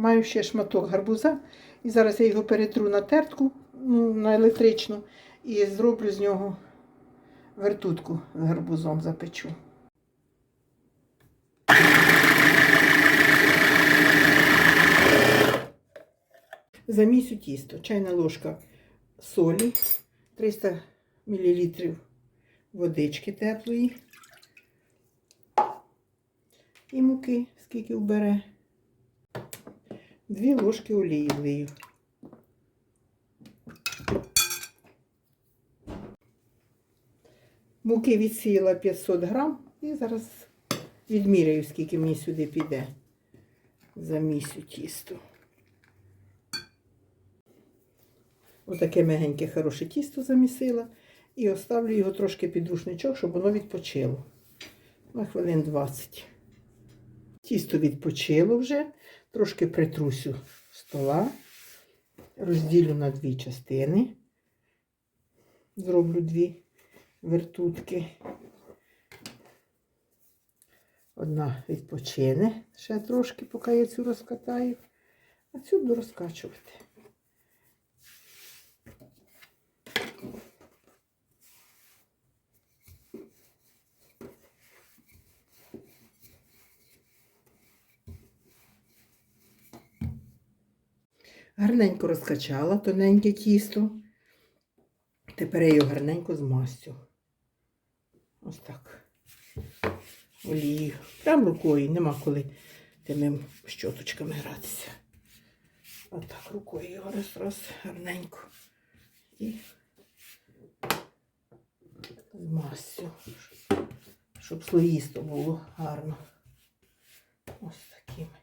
Маю ще шматок гарбуза, і зараз я його перетру на тертку, ну, на електричну, і зроблю з нього вертутку з гарбузом запечу. Замісю тісто. Чайна ложка солі, 300 мл водички теплої. І муки, скільки вбере. Дві ложки олії влию. Муки відсіяла 500 грам і зараз відміряю, скільки мені сюди піде. Замісю тісто. Отаке мягеньке, хороше тісто замісила. І оставлю його трошки під рушничок, щоб воно відпочило. На хвилин 20. Тісто відпочило вже. Трошки притрусю стола. Розділю на дві частини. Зроблю дві вертутки. Одна відпочине ще трошки, поки я цю розкатаю, а цю буду розкачувати. Гарненько розкачала тоненьке тісто. Тепер я його гарненько змастю. Ось так. Олію. Прям рукою, нема коли тими щоточками гратися. Отак рукою його раз раз гарненько. І змастю, щоб слоїсто було гарно. Ось такими.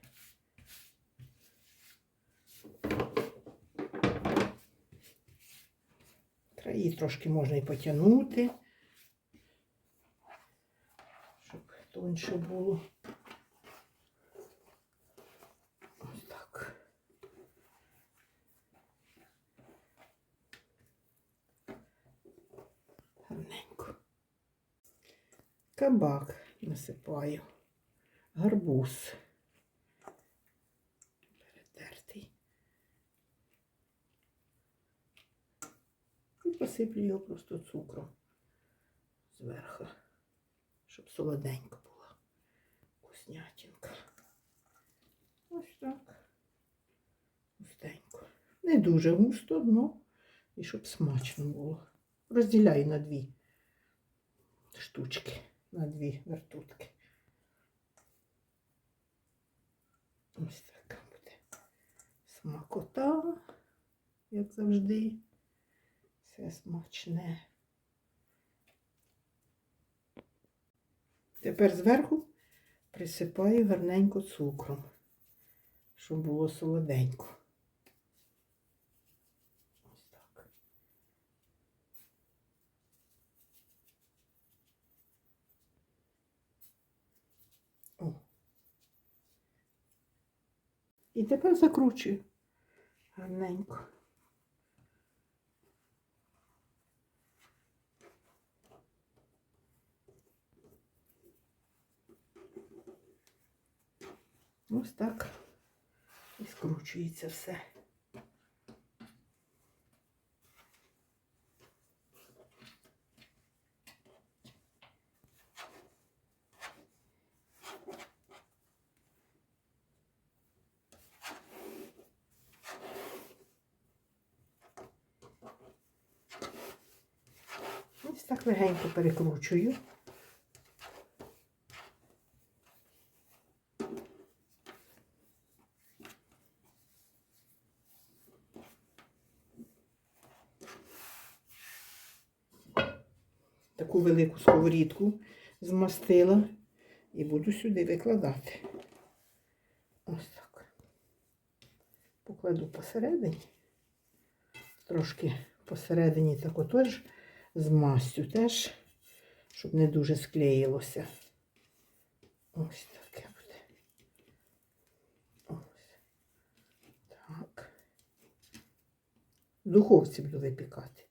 Краї трошки можна і потягнути, щоб тоньше було. Ось. Гарненько. Кабак насипаю. Гарбуз. Перетертий. І посиплю його просто цукром зверху, щоб солоденько була вкуснятинка. Ось так. Густенько. Не дуже густо, но і щоб смачно було. Розділяю на дві штучки, на дві вертутки. Ось така буде смакота, як завжди. Все смачне. Тепер зверху присипаю гарненько цукром, щоб було солоденько. Ось так. О. І тепер закручую гарненько. Ось так і скручується все. Ось так легенько перекручую. Таку велику сковорідку змастила і буду сюди викладати. Ось так. Покладу посередині. Трошки посередині так отож змастю теж, щоб не дуже склеїлося. Ось таке буде. Ось. Так. Духовці буду випікати.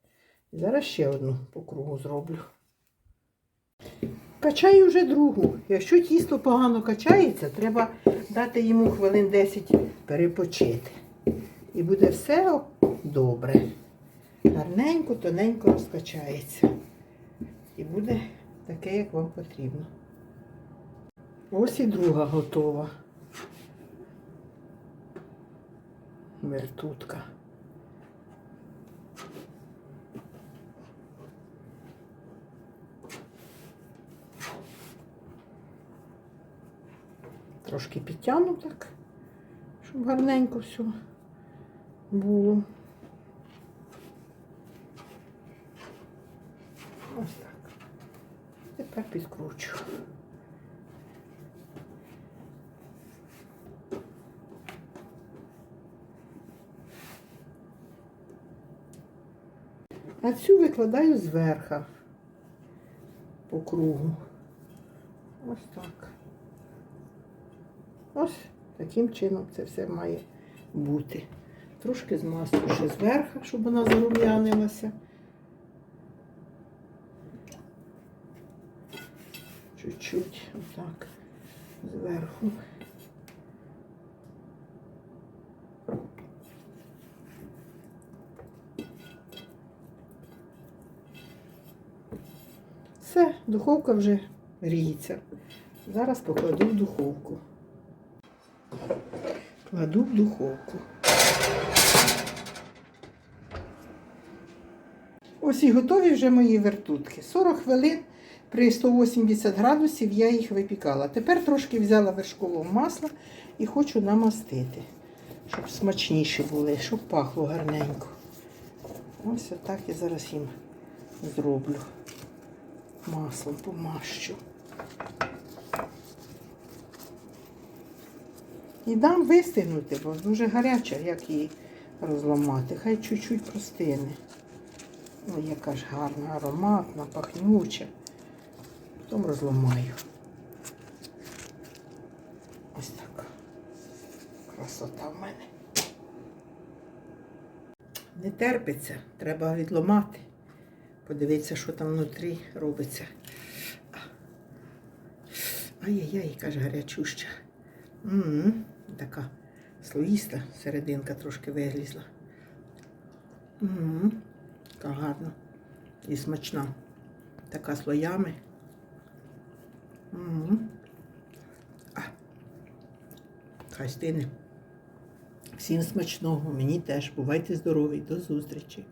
Зараз ще одну по кругу зроблю. Качаю вже другу. Якщо тісто погано качається, треба дати йому хвилин 10 перепочити. І буде все добре. Гарненько, тоненько розкачається. І буде таке, як вам потрібно. Ось і друга готова. Вертутка. Трошки підтягну так, щоб гарненько все було. Ось так. Тепер підкручу. А цю викладаю зверху по кругу. Ось так. Ось таким чином це все має бути. Трошки змасту ще зверху, щоб вона зарум'янилася. Чуть-чуть отак зверху. Все, духовка вже гріється. Зараз покладу в духовку. Кладу в духовку. Ось і готові вже мої вертутки. 40 хвилин при 180 градусів я їх випікала. Тепер трошки взяла вершкового масла і хочу намастити, щоб смачніші були, щоб пахло гарненько. Ось отак я зараз їм зроблю. Маслом помащу. І дам вистигнути, бо дуже гаряча, як її розламати. Хай чуть-чуть простине. Ой, яка ж гарна, ароматна, пахнюча. Потім розламаю. Ось так. Красота в мене. Не терпиться, треба відломати. Подивитися, що там внутрі робиться. Ай-яй-яй, яка ж гарячуща. М-м, така слоїста, серединка трошки вилізла. Така гарна і смачна. Така слоями. М-м. А. Хай стине. Всім смачного, мені теж. Бувайте здорові, до зустрічі.